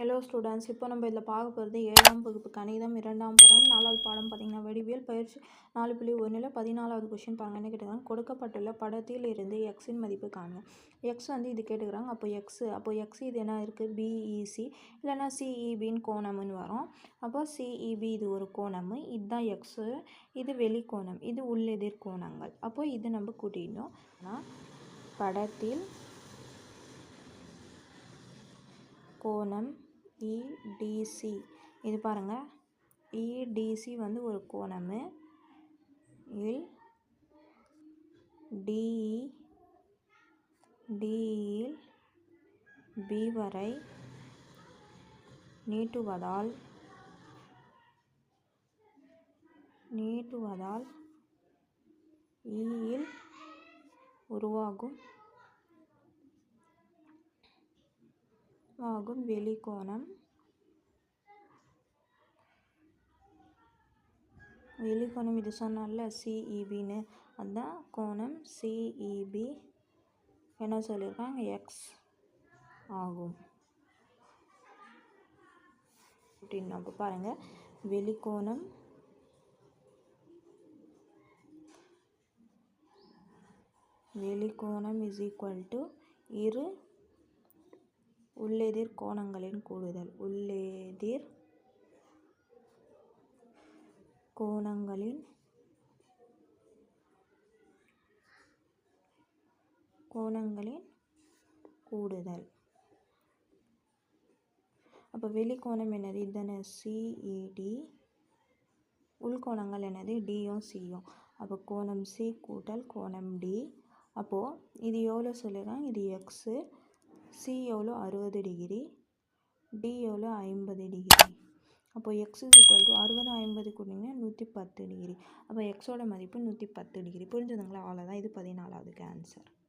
Hello students இப்போ நம்ம இதில் பார்க்க போகிறது ஏழாம் வகுப்பு கணிதம் இரண்டாம் பாடம் நாலாவது பாடம் பார்த்தீங்கன்னா வடிவியல் பயிற்சி நாலு புள்ளி ஒன்றில் பதினாலாவது கொஷின் பாருங்க. என்ன கேட்டுக்கிறாங்க கொடுக்கப்பட்டுள்ள படத்தில் இருந்து எக்ஸின் மதிப்பு காணுங்க எக்ஸ் வந்து இது கேட்டுக்கிறாங்க அப்போ எக்ஸு அப்போ எக்ஸ் இது என்ன இருக்குது பிஇசி e, இல்லைன்னா சிஇபின்னு e, கோணம்னு வரும். அப்போ சிஇபி e, இது ஒரு கோணம். இதுதான் எக்ஸு இது வெளிக்கோணம் இது உள்ளெதிர் கோணங்கள். அப்போ இது நம்ம கூட்டிட்டோம் ஆனால் படத்தில் கோணம் இடிசி இது பாருங்கள் இடிசி வந்து ஒரு கோணம். இல் டிஇ டிஇல் பி வரை நீட்டுவதால் நீட்டுவதால் இயில் உருவாகும் ஆகும். வெளிக்கோணம் வெளிக்கோணம் இது சொன்னால சிஇபின்னு அதுதான் கோணம் சிஇபி என்ன சொல்லியிருக்காங்க எக்ஸ் ஆகும். அப்படின்னு நம்ம பாருங்கள் வெளிக்கோணம் வெளிக்கோணம் இஸ் ஈக்குவல் டு இரு உள்ளெதிர் கோணங்களின் கூடுதல். உள்ளெதிர் கோணங்களின் கோணங்களின் கூடுதல். அப்போ வெளிக்கோணம் என்னது? இதுதானே சிஇடி உள்கோணங்கள் என்னது? டியும் சியும் அப்போ கோணம் சி கூட்டல் கோணம் டி அப்போது இது எவ்வளோ சொல்லிடுறாங்க இது எக்ஸு சி எவ்வளோ அறுபது டிகிரி டி எவ்வளோ ஐம்பது டிகிரி அப்போ எக்ஸ் இஸ் ஈக்குவல் டு அறுபது ஐம்பது கொடுத்தீங்கன்னா நூற்றி பத்து டிகிரி அப்போ எக்ஸோட மதிப்பு நூற்றி பத்து டிகிரி புரிஞ்சுதுங்களா? அவ்வளோதான் இது பதினாலாவதுக்கு ஆன்சர்